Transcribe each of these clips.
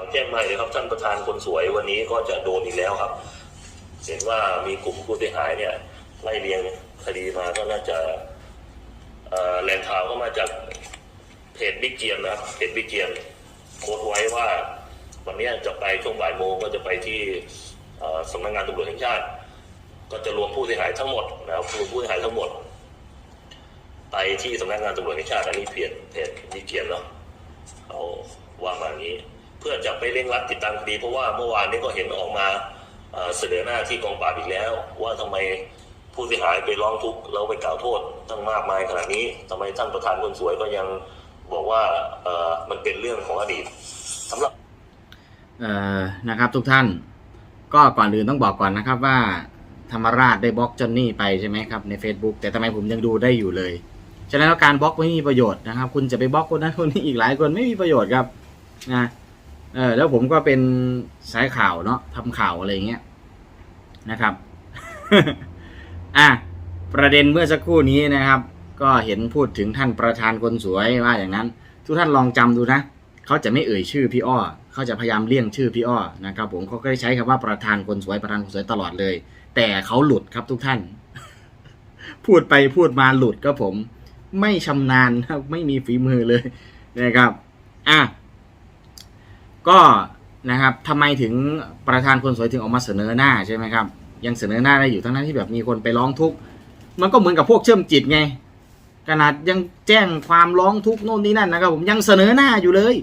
าวแจ้งมาเลยครับท่านประธานคนสวยวันนี้ก็จะโดนอีกแล้วครับ เห็นว่ามีกลุ่มผู้เสียหายเนี่ยไล่เรียงคดีมาก็น่าจะแหล่งข่าวก็มาจากเพจบิ๊กเจียมนะครับเพจบิ๊กเจียมโพสต์ไว้ว่า วันนี้จะไปช่วงบ่ายโมงก็จะไปที่สำนักงานตำรวจแห่งชาติ ก็จะรวมผู้เสียหายทั้งหมดนะครับรวมผู้เสียหายทั้งหมด ไปที่สำนักงานตำรวจแห่งชาติอันนี้เพจเพจบิ๊กเจียมเนาะเอาว่ามาอย่างนี้ เพื่อจะไปเร่งรัดติดตามคดีเพราะว่าเมื่อวานนี้ก็เห็นออกมาเสนอหน้าที่กองปราบอีกแล้ว ว่าทำไมผู้เสียหายไปร้องทุกข์แล้วไปกล่าวโทษตั้งมากมายขนาดนี้ทำไมท่านประธานคนสวยก็ยังบอกว่ามันเป็นเรื่องของอดีตสำหรับนะครับทุกท่าน ก็ก่อนอื่นต้องบอกก่อนนะครับว่าธรรมราชได้บล็อกจอนนี่ไปใช่ไหมครับใน Facebook แต่ทำไมผมยังดูได้อยู่เลย ฉะนั้นการบล็อกไม่มีประโยชน์นะครับ คุณจะไปบล็อกคนนั้นคนนี้อีกหลายคนไม่มีประโยชน์ครับนะ เออแล้วผมก็เป็นสายข่าวเนาะทำข่าวอะไรเงี้ยนะครับ อะประเด็นเมื่อสักครู่นี้นะครับ ก็เห็นพูดถึงท่านประธานคนสวยว่าอย่างนั้น ทุกท่านลองจำดูนะเขาจะไม่เอ่ยชื่อพี่อ้อเขาจะพยายามเลี่ยงชื่อพี่อ้อนะครับ ผมเขาก็ได้ใช้คำว่าประธานคนสวยประธานคนสวยตลอดเลย แต่เขาหลุดครับทุกท่าน พูดไปพูดมาหลุดครับผม ไม่ชำนาญครับไม่มีฝีมือเลยนะครับ อะ ก็นะครับทำไมถึงประธานคนสวยถึงออกมาเสนอหน้าใช่ไหมครับ ยังเสนอหน้าได้อยู่ทั้งนั้นที่แบบมีคนไปร้องทุกข์มันก็เหมือนกับพวกเชื่อมจิตไง ขนาดยังแจ้งความร้องทุกข์โน่นนี่นั่นนะครับ ผมยังเสนอหน้าอยู่เลย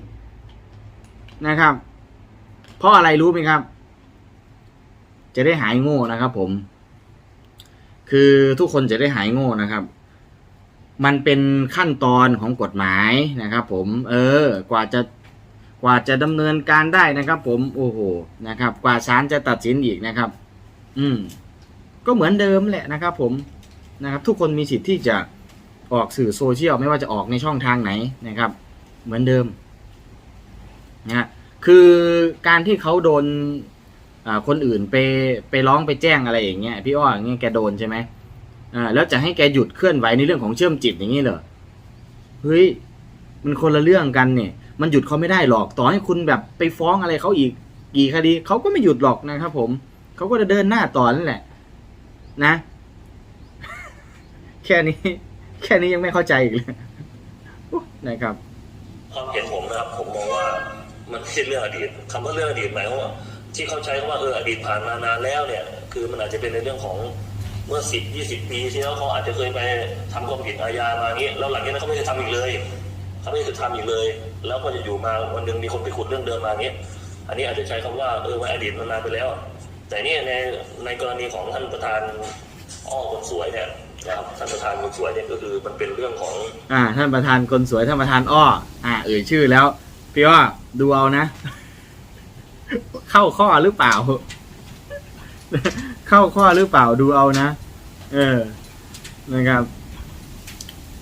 นะครับ เพราะอะไรรู้ไหมครับ จะได้หายโง่นะครับ ผม คือทุกคนจะได้หายโง่นะครับมันเป็นขั้นตอนของกฎหมายนะครับ ผม เออ กว่าจะ กว่าจะดำเนินการได้นะครับ ผมโอ้โหนะครับ กว่าศาลจะตัดสินอีกนะครับ อืม ก็เหมือนเดิมแหละนะครับ ผมนะครับ ทุกคนมีสิทธิ์ที่จะออกสื่อโซเชียลไม่ว่าจะออกในช่องทางไหนนะครับ เหมือนเดิมนะฮะคือการที่เขาโดนคนอื่นไปไปร้องไปแจ้งอะไรอย่างเงี้ยพี่อ้ออย่างเงี้ยแกโดนใช่ไหมอ่าแล้วจะให้แกหยุดเคลื่อนไหวในเรื่องของเชื่อมจิตอย่างนี้เหรอเฮ้ยมันคนละเรื่องกันเนี่ย มันหยุดเขาไม่ได้หรอกต่อให้คุณแบบไปฟ้องอะไรเขาอีก กี่คดีเขาก็ไม่หยุดหรอกนะครับ ผมเขาก็จะเดินหน้าต่อนั่นแหละ นะ แค่นี้ แค่นี้ยังไม่เข้าใจอีกเลยนะครับความเห็นผมนะครับ ผมมองว่า มันไม่ใช่เรื่องอดีตคำว่าเรื่องอดีตหมายความว่าที่เขาใช้คำว่าเอออดีตผ่านมานานแล้วเนี่ย คือมันอาจจะเป็นในเรื่องของเมื่อสิบยี่สิบปีที่แล้วเขาอาจจะเคยไปทำความผิดอาญามาอย่างนี้แล้วหลังจากนั้นเขาไม่เคยทำอีกเลย เขาไม่เคยทำอีกเลย แล้วก็จะอยู่มาวันหนึ่งมีคนไปขุดเรื่องเดิมมาอย่างนี้ยอันนี้อาจจะใช้คำว่าเออว่าอดีตมันนานไปแล้ว แต่เนี่ยในในกรณีของท่านประธานอ้อคนสวยเนี่ยนะครับท่านประธานคนสวยเนี่ยก็คือมันเป็นเรื่องของ อ่า ท่านประธานคนสวยท่านประธานอ้ออ่าเอ่ยชื่อแล้วพี่อ้อดูเอานะ เข้าข้อหรือเปล่า เข้าข้อหรือเปล่าดูเอานะ เออนะครับ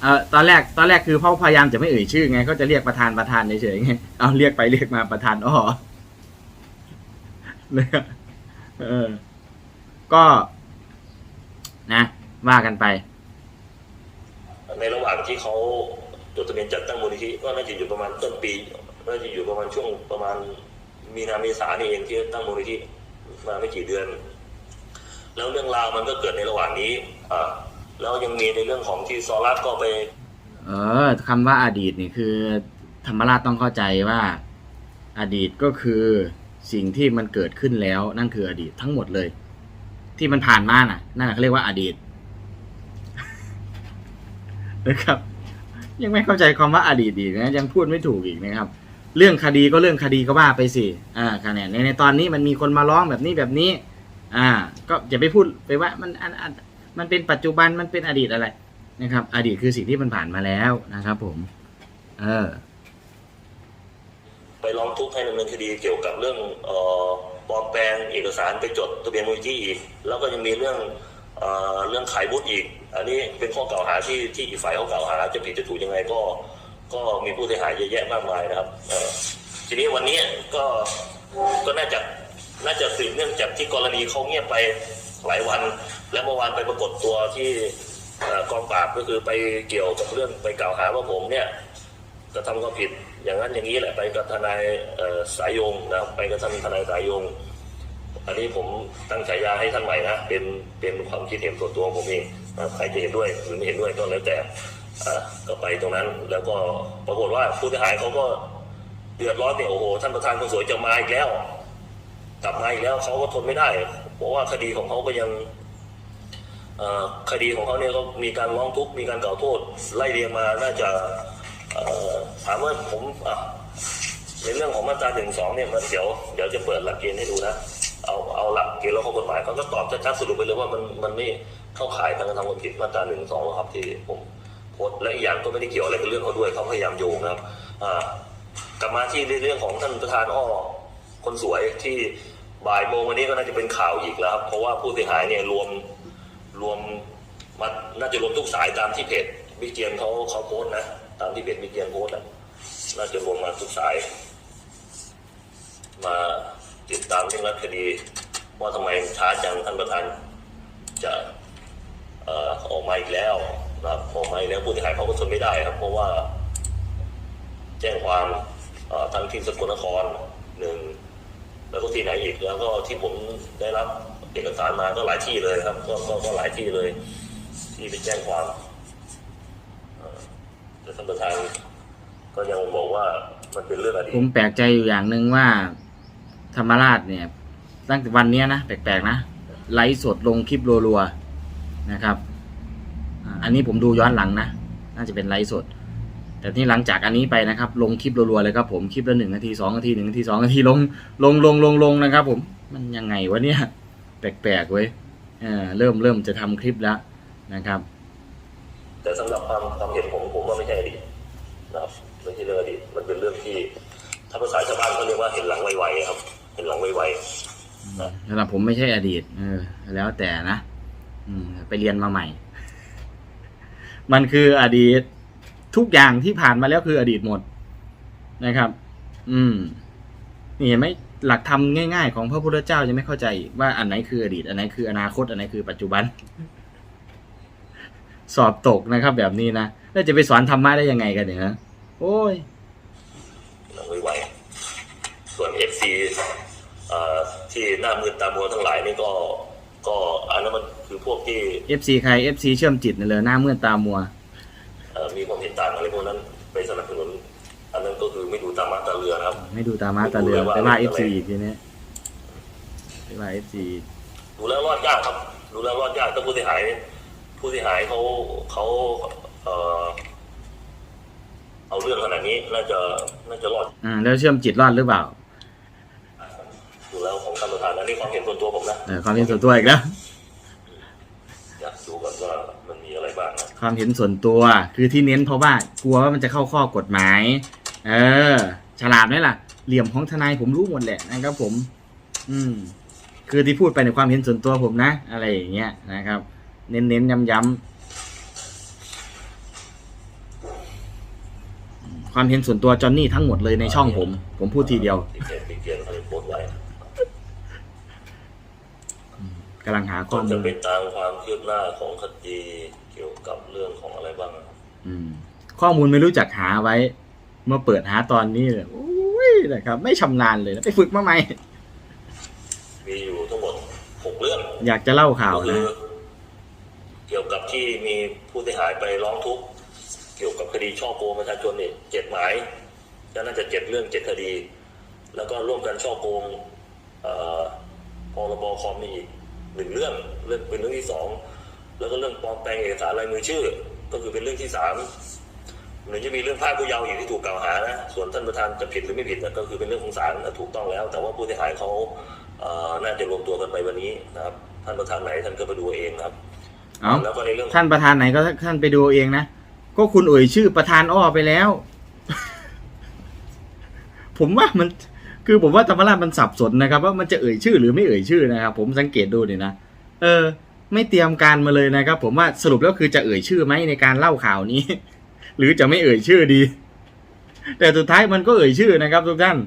เออตอนแรกตอนแรกคือเขาพยายามจะไม่เอ่ยชื่อไงเขาจะเรียกประธานประธานเฉยๆไงเอาเรียกไปเรียกมาประธานอ้อนะครับเออ ก็ นะ ว่ากันไป ในระหว่างที่เขาจดทะเบียนจัดตั้งมูลนิธิก็น่าจะอยู่ประมาณต้นปีน่าจะอยู่ประมาณช่วงประมาณมีนาเมษานี่เองที่ตั้งมูลนิธิมาไม่กี่เดือน แล้วเรื่องราวมันก็เกิดในระหว่างนี้อ่า แล้วยังมีในเรื่องของที่ซอรัสก็ไป เออคำว่าอดีตนี่คือ ธรรมราชต้องเข้าใจว่า อดีตก็คือสิ่งที่มันเกิดขึ้นแล้ว นั่นคืออดีตทั้งหมดเลย ที่มันผ่านมาน่ะ นั่นเขาเรียกว่าอดีตนะครับ ยังไม่เข้าใจคำว่าอดีตอีกนะยังพูดไม่ถูกอีกนะครับ เรื่องคดีก็เรื่องคดีก็ว่าไปสิอ่าคะแนนในตอนนี้มันมีคนมาร้องแบบนี้แบบนี้ อ่า ก็อย่าไปพูดไปว่ามันอัน มันเป็นปัจจุบันมันเป็นอดีตอะไรนะครับ อดีตคือสิ่งที่มันผ่านมาแล้วนะครับผม เออ ไปร้องทุกข์ให้ดำเนินคดีเกี่ยวกับเรื่องเอ่อปลอมแปลงเอกสารไปจดทะเบียนมูลนิธิอีกแล้วก็ยังมีเรื่องเอ่อเรื่องขายวุฒิอีก อันนี้เป็นข้อกล่าวหาที่ที่อีกฝ่ายเขากล่าวหาจะผิดจะถูกยังไงก็ ก็มีผู้เสียหายเยอะแยะมากมายนะครับเอ่อทีนี้วันนี้ก็ก็น่าจะน่าจะสืบเนื่องจากที่กรณีเขาเงียบไป หลายวัน และเมื่อวานไปปรากฏตัวที่กองปราบก็คือไปเกี่ยวกับเรื่องไปกล่าวหาว่าผมเนี่ยกระทำความผิดอย่างนั้นอย่างนี้แหละไปกับทนายสายยงนะไปกับท่านทนายสายยง อันนี้ผมตั้งฉายาให้ท่านใหม่นะเป็นเป็นความคิดเห็นส่วนตัวของผมเองใครจะเห็นด้วยหรือไม่เห็นด้วยก็แล้วแต่ก็ไปตรงนั้น แล้วก็ปรากฏว่าผู้เสียหายเขาก็เดือดร้อนเนี่ยโอ้โหท่านประธานคนสวยจะมาอีกแล้ว กลับมาอีกแล้วเขาก็ทนไม่ได้ เพราะว่าคดีของเขาก็ยังคดีของเขาเนี่ยก็มีการร้องทุกข์มีการกล่าวโทษ ไล่เรียงมาน่าจะถามว่าผมในเรื่องของมาตราหนึ่งสองเนี่ยมันเดี๋ยวเดี๋ยวจะเปิดหลักเกณฑ์ให้ดูนะเอาเอาหลักเกณฑ์แล้วข้อกฎหมายเขาก็ตอบชัดๆสรุปไปเลยว่ามันมันไม่เข้าข่ายการกระทำความผิดมาตราหนึ่งสองครับที่ผมโพสและอีกอย่างก็ไม่ได้เกี่ยวอะไรกับเรื่องเขาด้วยเขาพยายามโยงนะครับกลับมาที่เรื่องของท่านประธานอ้อคนสวยที่ บ่ายโมงวันนี้ก็น่าจะเป็นข่าวอีกแล้วครับ เพราะว่าผู้เสียหายเนี่ยรวมรวมมาน่าจะรวมทุกสายตามที่เพจบิ๊กเกียนเขาเขาโพสต์นะ ตามที่เพจบิ๊กเกียนโพสต์นะน่าจะรวมมาทุกสาย มาติดตามเรื่องรัฐคดี ว่าทำไมช้าจังท่านประธานจะเอ่อออกมาอีกแล้วนะครับออกมาอีกแล้วผู้เสียหายเขาก็ทนไม่ได้ครับ เพราะว่า แจ้งความทั้งที่สกลนครหนึ่ง แล้วก็ที่ไหนอีกแล้วก็ที่ผมได้รับเอกสารมาก็หลายที่เลยครับ ก็ก็ก็หลายที่เลย ที่ไปแจ้งความแต่ท่านประธานก็ยังบอกว่ามันเป็นเรื่องอดีผมแปลกใจอยู่อย่างหนึ่งว่า ธรรมราชเนี่ย ตั้งแต่วันเนี้ยนะแปลกๆนะไลฟ์สดลงคลิปรัวๆนะครับ อันนี้ผมดูย้อนหลังนะ น่าจะเป็นไลฟ์สด แต่ที่หลังจากอันนี้ไปนะครับ ลงคลิปรัวๆเลยครับผมคลิปละหนึ่งนาทีสองนาทีหนึ่งนาทีสองนาทีลงลงลงลงลงนะครับ ผมมันยังไงวะเนี่ยแปลกๆเว้ยเออเริ่มเริ่มจะทำคลิปแล้วนะครับ แต่สำหรับความความเห็นผมผมว่าไม่ใช่อดีตนะครับไม่ใช่เรื่องอดีตมันเป็นเรื่องที่ถ้าภาษาชาวบ้านเขาเรียกว่าเห็นหลังไวๆครับ เห็นหลังไวๆนะสำหรับผมไม่ใช่อดีต เออ แล้วแต่นะ อืม ไปเรียนมาใหม่ มันคืออดีต ทุกอย่างที่ผ่านมาแล้วคืออดีตหมดนะครับ อืมนี่เห็นไหมหลักธรรมง่ายๆ ของพระพุทธเจ้าจะไม่เข้าใจอีกว่าอันไหนคืออดีต อันไหนคืออนาคต อันไหนคือปัจจุบัน สอบตกนะครับ แบบนี้นะแล้วจะไปสอนธรรมะได้ยังไงกันเนี่ยนะโอ้ยหลังไวๆส่วนเอฟซีที่หน้ามืดตามัวทั้งหลายนี่ก็ ก็อันนั้นมันคือพวกที่ FC ใคร FC เชื่อมจิตเนี่ยเลยหน้ามืดตามัวเอ่อ มีความเห็นต่างอะไรพวกนั้นไปสนับสนุนอันนั้นก็คือไม่ดูตามมาตราเรือนะครับ ไม่ดูตามาตาเรือไปว่า FC อีกทีนี้ไปว่า FC ดูแล้วรอดยากครับดูแล้วรอดยากถ้าผู้เสียหาย ผู้เสียหายเขาเขาเอ่อเอาเรื่องขนาดนี้น่าจะน่าจะรอดอ่าแล้วเชื่อมจิตรอดหรือเปล่าดูแล้วของท่านประธานอันนี้ความเห็นส่วนตัวผมนะเออความเห็นส่วนตัวอีกแล้ว อยากดูก่อนว่ามันมีอะไรบ้างนะ ความเห็นส่วนตัว คือที่เน้นเพราะว่ากลัวว่ามันจะเข้าข้อกฎหมาย เออ ฉลาดไหมล่ะ เหลี่ยมของทนายผมรู้หมดแหละนะครับผม อืม คือที่พูดไปในความเห็นส่วนตัวผมนะ อะไรอย่างเงี้ยนะครับ เน้นเน้นย้ำย้ำความเห็นส่วนตัวจอนนี่ทั้งหมดเลยในช่องผม ผมพูดทีเดียวที่เขียนที่เขียนเขาเลยโพสไว้กำลังหาข้อมูจะไปตามความคืบหน้าของคดี ข้อมูลไม่รู้จักหาไว้เมื่อเปิดหาตอนนี้เลยโอ้ยนะครับ ไม่ชำนาญเลยนะไปฝึกมาใหม่มีอยู่ทั้งหมดหกเรื่อง อยากจะเล่าข่าวก็คืนะอเกี่ยวกับที่มีผู้เสียหายไปร้องทุกข์เกี่ยวกับคดีช่อโกงประชาชนเนี่ยเจ็ดหมายก็น่าจะเจ็ดเรื่องเจ็ดคดี แล้วก็ร่วมกันช่อโกงเอ่อพรบคอมมีอีกหนึ่งเรื่องเรื่องเป็นเรื่องที่สองแล้วก็เรื่องปลอมแปลงเอกสารลายมือชื่อ ก็คือเป็นเรื่องที่สามหรือจะมีเรื่องพรากผู้เยาว์อีกที่ถูกกล่าวหานะส่วนท่านประธานจะผิดหรือไม่ผิดน่ะก็คือเป็นเรื่องของศาลน่ะถูกต้องแล้ว แต่ว่าผู้เสียหายเขาเอ่อน่าจะรวมตัวกันไปวันนี้นะครับ ท่านประธานไหนท่านก็ไปดูเองนะครับเอาแล้วก็ในเรื่องท่านประธานไหนก็ท่านไปดูเองนะก็คุณเอ่ยชื่อประธานอ้อไปแล้ว ผมว่ามันคือผมว่าธรรมราชมันสับสนนะครับ ว่ามันจะเอ่ยชื่อหรือไม่เอ่ยชื่อนะครับ ผมสังเกตดูนี่นะเออ ไม่เตรียมการมาเลยนะครับ ผมว่าสรุปแล้วคือจะเอ่ยชื่อไหมในการเล่าข่าวนี้ หรือจะไม่เอ่ยชื่อดี แต่สุดท้ายมันก็เอ่ยชื่อนะครับทุกท่าน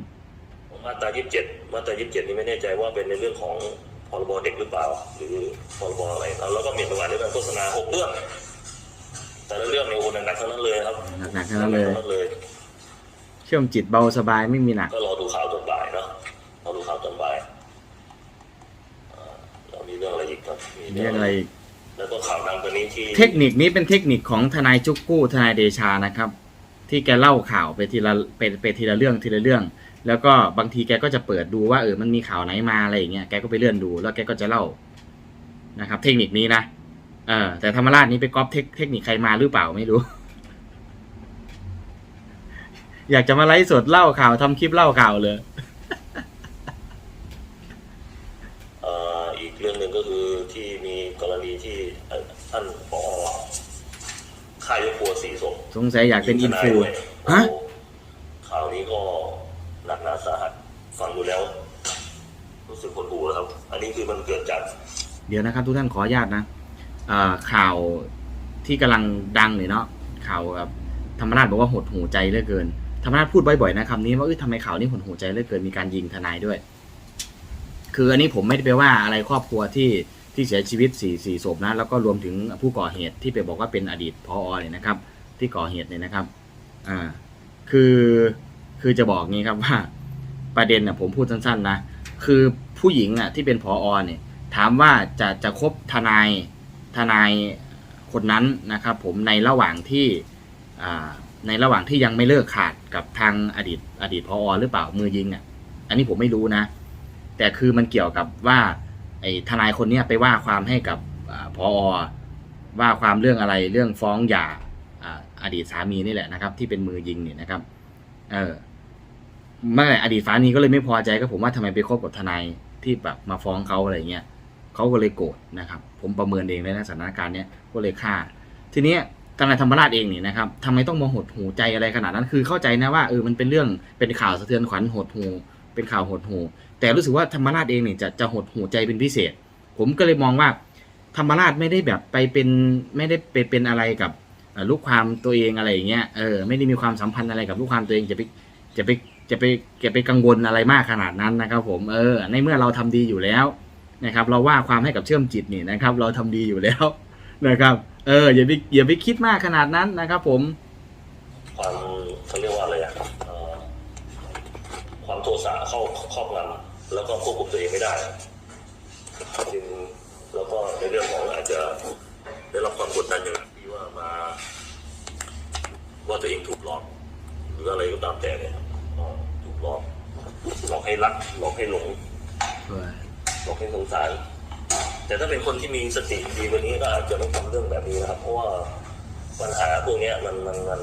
มาตรา27มาตรา27 นี่ไม่แน่ใจว่าเป็นในเรื่องของพรบเด็กหรือเปล่า หรือพรบอะไรนะแล้วก็มีประวัติเรื่องการโฆษณาหกเรื่องแต่ละเรื่องเนี่ยโอ้โหหนักๆทั้งนั้นเลยครับหนักๆทั้งนั้นเลยหกๆเลย เชื่อมจิตเบาสบายไม่มีหนักก็รอดูข่าวตอนบ่ายเนาะรอดูข่าวตอนบ่ายเอ่อแล้วมีเรื่องอะไรอีกครับมีเรื่องอะไรอีกแล้วก็ข่าวดังตัวนี้ที่เทคนิคนี้เป็นเทคนิคของทนายจุกกู้ทนายเดชานะครับ ที่แกเล่าข่าวไปทีละไปไปทีละเรื่องทีละเรื่อง แล้วก็บางทีแกก็จะเปิดดูว่าเออมันมีข่าวไหนมาอะไรอย่างเงี้ยแกก็ไปเลื่อนดูแล้วแกก็จะเล่านะครับ เทคนิคนี้นะเออแต่ธรรมราชนี้ไปก๊อปเทคเทคนิคใครมาหรือเปล่าไม่รู้ อยากจะมาไลฟ์สดเล่าข่าวทำคลิปเล่าข่าวเลย เอ่ออีกเรื่องหนึ่งก็คือที่มี กรณีที่เอ่อท่านผอค่ายยกครัวสีศพสงสัยอยากเป็นอินฟูยิงทายด้วยฮะโอ้ข่าวนี้ก็หนักหนาสาหัสฟังดูแล้ว รู้สึกคนหูแล้วครับ อันนี้คือมันเกิดจากเดี๋ยวนะครับ ทุกท่านขออนุญาตนะเอ่อข่าวที่กำลังดังเลยเนาะข่าวแบบธรรมราชบอกว่าหดหูใจเหลือเกินธรรมราชพูดบ่อยๆนะคำนี้ว่าเอ้ยทำไมข่าวนี้หดหูใจเหลือเกินมีการยิงทนายด้วย คืออันนี้ผมไม่ได้ไปว่าอะไรครอบครัวที่ ที่เสียชีวิตสี่ศพนะแล้วก็รวมถึงผู้ก่อเหตุที่ไปบอกว่าเป็นอดีตพอเนี่ยนะครับ ที่ก่อเหตุเนี่ยนะครับอ่าคือคือจะบอกงี้ครับว่าประเด็นน่ะผมพูดสั้นๆนะคือผู้หญิงอะที่เป็นพออเนี่ยถามว่าจะจะคบทนายทนายคนนั้นนะครับ ผมในระหว่างที่อ่าในระหว่างที่ยังไม่เลิกขาดกับทางอดีตอดีตพออหรือเปล่ามือยิงอะอันนี้ผมไม่รู้นะ แต่คือมันเกี่ยวกับว่า ไอ้ทนายคนเนี้ยไปว่าความให้กับอพออว่าความเรื่องอะไรเรื่องฟ้องหย่าออดีตสามีนี่แหละนะครับ ที่เป็นมือยิงเนี่ยนะครับ เออมื่อไหร่อดีตสามีก็เลยไม่พอใจก็ผมว่าทำไมไปคบกับทนายที่แบบมาฟ้องเขาอะไรเงี้ยเขาก็เลยโกรธนะครับ ผมประเมินเองเลยนะสถานการณ์เนี้ยก็เลยฆ่า ทีนี้ทนายธรรมราชเองเนี่ยนะครับทำไมต้องมาหดหูใจอะไรขนาดนั้น คือเข้าใจนะว่าเออมันเป็นเรื่องเป็นข่าวสะเทือนขวัญหดหู เป็นข่าวหดหูแต่รู้สึกว่าธรรมราชเองเนี่ยจะจะหดหูใจเป็นพิเศษ ผมก็เลยมองว่า ธรรมราชไม่ได้แบบไปเป็นไม่ได้ไปเป็นอะไรกับลูกความตัวเองอะไรอย่างเงี้ยเออไม่ได้มีความสัมพันธ์อะไรกับลูกความตัวเองจะไปจะไปจะไปจะไปกังวลอะไรมากขนาดนั้นนะครับ ผมเออ ในเมื่อเราทำดีอยู่แล้วนะครับ เราว่าความให้กับเชื่อมจิตนี่นะครับ เราทำดีอยู่แล้วนะครับ เอออย่าไปอย่าไปคิดมากขนาดนั้นนะครับ ผมความเขาเรียกว่าอะไรอะเอ่อความโทสะเข้าครอบงำแล้วก็ควบคุมตัวเองไม่ได้จึงแล้วก็ในเรื่องของอาจจะได้รับความกดดันอย่างหนักที่ว่ามาว่าตัวเองถูกหลอก หรืออะไรก็ตามแต่เนี่ยครับอ๋อถูกหลอกหลอกให้รักหลอกให้หลงบอกให้สงสารแต่ถ้าเป็นคนที่มีสติดีกว่านี้ก็อาจจะไม่ทำเรื่องแบบนี้นะครับ เพราะว่าปัญหาพวกเนี้ยมันมันมัน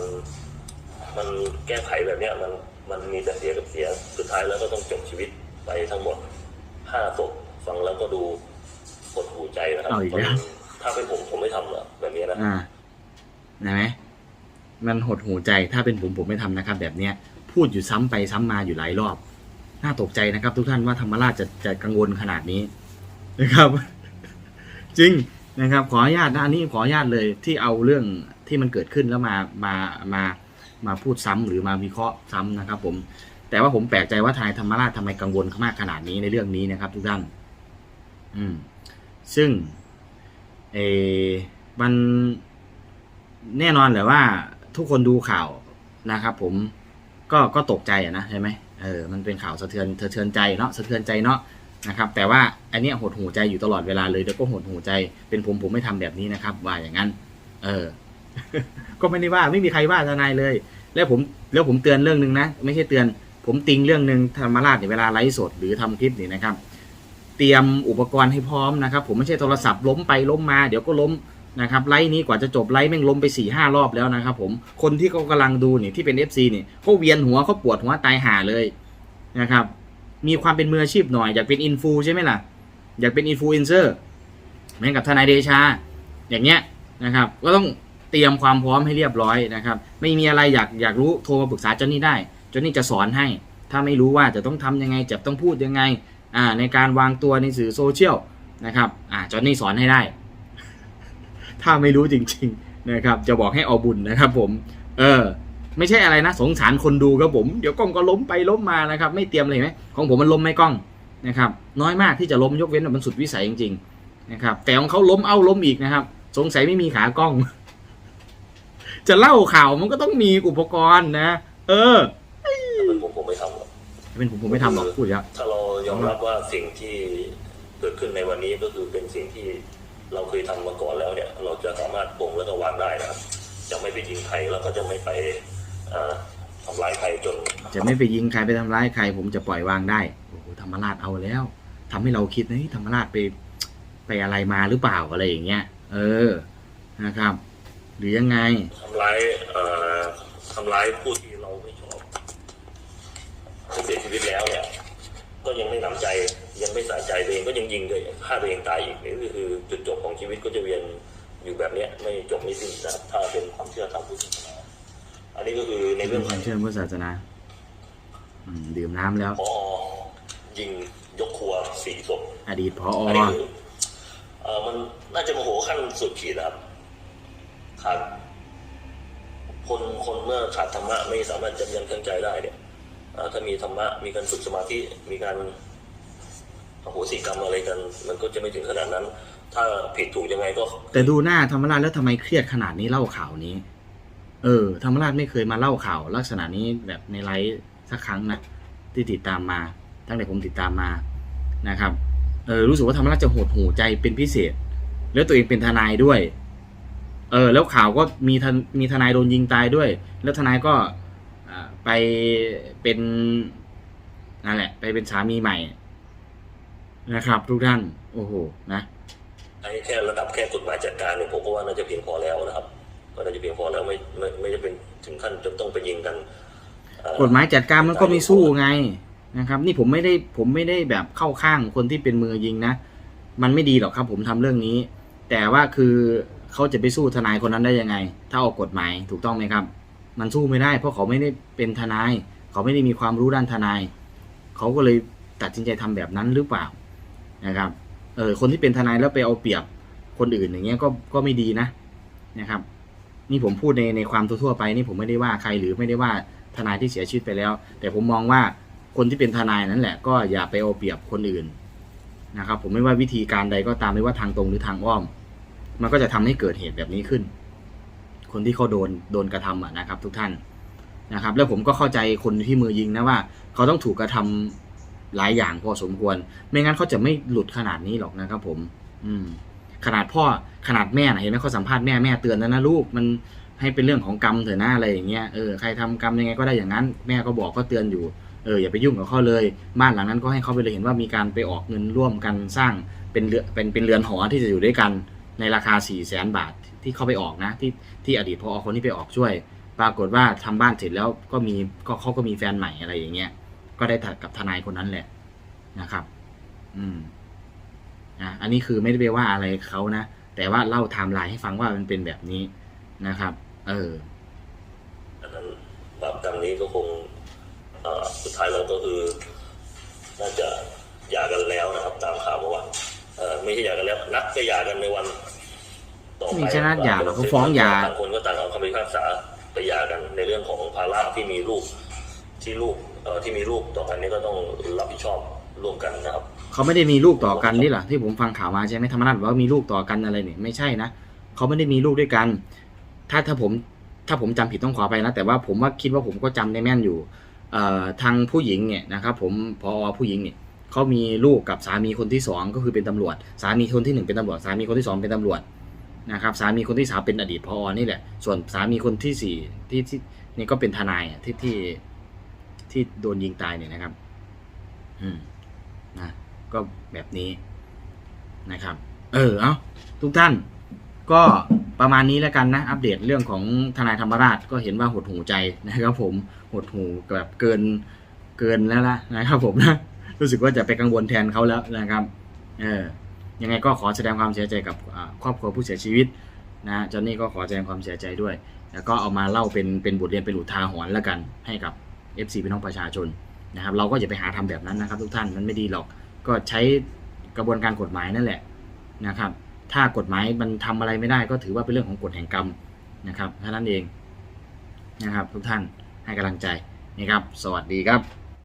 มันแก้ไขแบบเนี้ยมันมันมีแต่เสียกับเสีย สุดท้ายแล้วก็ต้องจบชีวิตไปทั้งหมดห้าศพฟังแล้วก็ดูหดหูใจนะครับเอาอีกแล้ว ถ้าเป็นผมผมไม่ทำหรอกแบบนี้นะอ่าเห็นไหมมันหดหูใจถ้าเป็นผมผมไม่ทำนะครับ แบบเนี้ยพูดอยู่ซ้ำไปซ้ำมาอยู่หลายรอบ น่าตกใจนะครับ ทุกท่านว่าธรรมราชจะจะกังวลขนาดนี้นะครับ จริงนะครับ ขออนุญาตนะอันนี้ขออนุญาตเลยที่เอาเรื่องที่มันเกิดขึ้นแล้วมามามา มาพูดซ้ำหรือมาวิเคราะห์ซ้ำนะครับ ผม แต่ว่าผมแปลกใจว่าทายธรรมราชทำไมกังวลมากขนาดนี้ในเรื่องนี้นะครับ ทุกท่าน อืม ซึ่งเอมันแน่นอนแหละว่าทุกคนดูข่าวนะครับ ผมก็ก็ตกใจอะนะใช่ไหมเออมันเป็นข่าวสะเทือนสะเทือนใจเนาะสะเทือนใจเนาะนะครับ แต่ว่าอันนี้หดหูใจอยู่ตลอดเวลาเลยเดี๋ยวก็หดหูใจเป็นผมผมไม่ทำแบบนี้นะครับ ว่าอย่างนั้น เออ ก็ไม่ได้ว่าไม่มีใครว่าทนายเลย แล้วผมแล้วผมเตือนเรื่องหนึ่งนะไม่ใช่เตือนผมติงเรื่องหนึ่งธรรมราชเนี่ยเวลาไลฟ์สดหรือทำคลิปนี่นะครับ เตรียมอุปกรณ์ให้พร้อมนะครับ ผมไม่ใช่โทรศัพท์ล้มไปล้มมาเดี๋ยวก็ล้มนะครับไลฟ์นี้กว่าจะจบไลฟ์แม่งล้มไปสี่ห้ารอบแล้วนะครับผมคนที่เขากำลังดูนี่ที่เป็น FC นี่เขาเวียนหัวเขาปวดหัวตายห่าเลยนะครับ มีความเป็นมืออาชีพหน่อยอยากเป็นอินฟูใช่ไหมล่ะ อยากเป็นอินฟลูเอนเซอร์เหมือนกับทนายเดชา อย่างเงี้ยนะครับ ก็ต้อง ตรียมความพร้อมให้เรียบร้อยนะครับ ไม่มีอะไรอยากอยากรู้โทรมาปรึกษาเจ้านี่ได้เจ้านี่จะสอนให้ ถ้าไม่รู้ว่าจะต้องทำยังไงจะต้องพูดยังไงอ่าในการวางตัวในสื่อโซเชียลนะครับอ่าจอนนี่สอนให้ได้ ถ้าไม่รู้จริง ๆนะครับ จะบอกให้เอาบุญนะครับ ผม เออ ไม่ใช่อะไรนะ สงสารคนดูครับผมเดี๋ยวกล้องก็ล้มไปล้มมานะครับ ไม่เตรียมเลยไหมของผมมันล้มไม่กล้องนะครับ น้อยมากที่จะล้มยกเว้นว่มันสุดวิสัยจริง ๆ นะครับแต่ของเขาล้มเอ้าล้มอีกนะครับ สงสัยไม่มีขากล้อง จะเล่าข่าวมันก็ต้องมีอุปกรณ์นะ เออไอ้เป็นผมผมไม่ทำหรอกพูดแล้วถ้าเรายอมรับว่าสิ่งที่เกิดขึ้นในวันนี้ก็คือเป็นสิ่งที่เราเคยทำมาก่อนแล้วเนี่ย เราจะสามารถปลงแล้วก็วางได้นะครับจะไม่ไปยิงใครแล้วก็จะไม่ไปเอ่อทำร้ายใครจน จะไม่ไปยิงใครไปทำร้ายใคร ผมจะปล่อยวางได้โอ้โหธรรมราชเอาแล้วทำให้เราคิดนะเฮ้ยธรรมราชไปไปอะไรมาหรือเปล่าอะไรอย่างเงี้ย เออนะครับ หรือยังไง ทำร้ายเอ่อทำร้ายผู้ที่เราไม่ชอบเสียชีวิตแล้วเนี่ย ก็ยังไม่หนำใจยังไม่สะใจตัวเองก็ยังยิงเลยฆ่าตัวเองตายอีกนี่ก็คือจุดจบของชีวิตก็จะเวียนอยู่แบบเนี้ยไม่จบไม่สิ้นนะครับถ้าเป็นความเชื่อทางพุทธศาสนาอันนี้ก็คือในเรื่เป็อนงความเชื่อพุทธศาสนาอืมดื่มน้ำแล้ว พอยิงยกครัวสี่ศพ อดีตพออันนี้คือเออมันน่าจะโมโหขั้นสุดขีดนะครับ ขาดคนคนเมื่อขาดธรรมะไม่สามารถจำยันเครื่องใจได้เนี่ยถ้ามีธรรมะมีการฝึกสมาธิมีการอโหสิกรรมอะไรกัน มันก็จะไม่ถึงขนาดนั้น ถ้าผิดถูกยังไงก็ แต่ดูหน้าธรรมราชแล้วทำไมเครียดขนาดนี้เล่าข่าวนี้ เออ ธรรมราชไม่เคยมาเล่าข่าว ลักษณะนี้แบบในไลฟ์สักครั้งนะที่ติดตามมา ตั้งแต่ผมติดตามมานะครับ เออรู้สึกว่าธรรมราชจะหดหูใจเป็นพิเศษ แล้วตัวเองเป็นทนายด้วย เออ แล้วข่าวก็มีทนมีทนายโดนยิงตายด้วย แล้วทนายก็อ่าไปเป็นนั่นแหละ ไปเป็นสามีใหม่นะครับ ทุกท่าน โอ้โหนะไอ้แค่ระดับแค่กฎหมายจัดการเนี่ยผมก็ว่าน่าจะเพียงพอแล้วนะครับก็น่าจะเพียงพอแล้วไม่ไม่ไม่จะเป็นถึงขั้นจนต้องไปยิงกันเอ่อกฎหมายจัดการมันก็ไม่สู้ไงนะครับ นี่ผมไม่ได้ผมไม่ได้แบบเข้าข้างคนที่เป็นมือยิงนะ มันไม่ดีหรอกครับ ผมทำเรื่องนี้ แต่ว่าคือ เขาจะไปสู้ทนายคนนั้นได้ยังไง ถ้าออกกฎหมายถูกต้องไหมครับ มันสู้ไม่ได้ เพราะเขาไม่ได้เป็นทนาย เขาไม่ได้มีความรู้ด้านทนาย เขาก็เลยตัดสินใจทำแบบนั้นหรือเปล่านะครับเออคนที่เป็นทนายแล้วไปเอาเปรียบคนอื่นอย่างเงี้ยก็ก็ไม่ดีนะนะครับ นี่ผมพูดในในความทั่วไปนี่ผมไม่ได้ว่าใครหรือไม่ได้ว่าทนายที่เสียชีวิตไปแล้ว แต่ผมมองว่าคนที่เป็นทนายนั่นแหละ ก็อย่าไปเอาเปรียบคนอื่นนะครับ ผมไม่ว่าวิธีการใดก็ตามไม่ว่าทางตรงหรือทางอ้อม มันก็จะทำให้เกิดเหตุแบบนี้ขึ้น คนที่เขาโดนโดนกระทำอะนะครับ ทุกท่านนะครับ แล้วผมก็เข้าใจคนที่มือยิงนะว่า เขาต้องถูกกระทำหลายอย่างพอสมควร ไม่งั้นเขาจะไม่หลุดขนาดนี้หรอกนะครับ ผม อืม ขนาดพ่อขนาดแม่นะเห็นไหมเขาสัมภาษณ์แม่แม่เตือนแล้วนะลูกมันให้เป็นเรื่องของกรรมเถอะนะอะไรอย่างเงี้ยเออใครทำกรรมยังไงก็ได้อย่างนั้น แม่ก็บอกก็เตือนอยู่เอออย่าไปยุ่งกับเขาเลย บ้านหลังนั้นก็ให้เขาไปเลยเห็นว่ามีการไปออกเงินร่วมกันสร้างเป็นเรือเป็นเป็นเรือนหอที่จะอยู่ด้วยกัน ในราคา4ี่แสนบาทที่เขาไปออกนะ ที่ที่อดีตพอคนที่ไปออกช่วย ปรากฏว่าทำบ้านเสร็จแล้วก็มีก็เขาก็มีแฟนใหม่อะไรอย่างเงี้ยก็ได้กับทนายคนนั้นแหละนะครับ อืมนะอันนี้คือไม่ได้ไปว่าอะไรเขานะแต่ว่าเล่าไทม์ไลน์ให้ฟังว่ามันเป็นแบบนี้นะครับ เอออันนั้นบาปกรรมนี้ก็คงสุดท้ายเราก็คือ น่าจะหย่ากันแล้วนะครับ ตามข่าวเมื่อวานเอ่อ ไม่ใช่หย่ากันแล้วนัดจะหย่ากันในวันต่อไปไม่ใช่นัดหย่าหรอกเขาฟ้องหย่า ต่างคนก็ต่างเอาคำพิพากษาไปหย่ากันในเรื่องของภาระที่มีลูกที่ลูกเอ่อที่มีลูกต่อกันนี้ก็ต้องรับผิดชอบร่วมกันนะครับ เขาไม่ได้มีลูกต่อกันนี่หรอที่ผมฟังข่าวมาใช่ไหมธรรมนัฐบอกว่ามีลูกต่อกันอะไรเนี่ยไม่ใช่นะเขาไม่ได้มีลูกด้วยกัน ถ้าถ้าผมถ้าผมจำผิดต้องขอไปนะ แต่ว่าผมว่าคิดว่าผมก็จำได้แม่นอยู่เอ่อทางผู้หญิงเนี่ยนะครับผมพอผู้หญิงเนี่ย เขามีลูกกับสามีคนที่สองก็คือเป็นตำรวจ สามีคนที่หนึ่งเป็นตำรวจ สามีคนที่สองเป็นตำรวจนะครับ สามีคนที่สามเป็นอดีตพอนี่แหละ ส่วนสามีคนที่สี่ที่ที่นี่ก็เป็นทนายที่ที่ที่โดนยิงตายเนี่ยนะครับ อืมนะก็แบบนี้นะครับ เออเอาทุกท่าน ก็ประมาณนี้แล้วกันนะ อัปเดตเรื่องของทนายธรรมราชก็เห็นว่าหดหูใจนะครับ ผมหดหูแบบเกินเกินแล้วล่ะนะครับผมนะ รู้สึกว่าจะไปกังวลแทนเขาแล้วนะครับเออยังไงก็ขอแสดงความเสียใจกับครอบครัวผู้เสียชีวิตนะจอนนี่ก็ขอแสดงความเสียใจด้วย แล้วก็เอามาเล่าเป็นเป็นบทเรียนเป็นอุทาหรณ์แล้วกันให้กับ FC พี่น้องประชาชนนะครับ เราก็อย่าไปหาทำแบบนั้นนะครับ ทุกท่านมันไม่ดีหรอกก็ใช้กระบวนการกฎหมายนั่นแหละนะครับ ถ้ากฎหมายมันทำอะไรไม่ได้ก็ถือว่าเป็นเรื่องของกฎแห่งกรรมนะครับเท่านั้นเองนะครับ ทุกท่านให้กำลังใจนะครับ สวัสดีครับ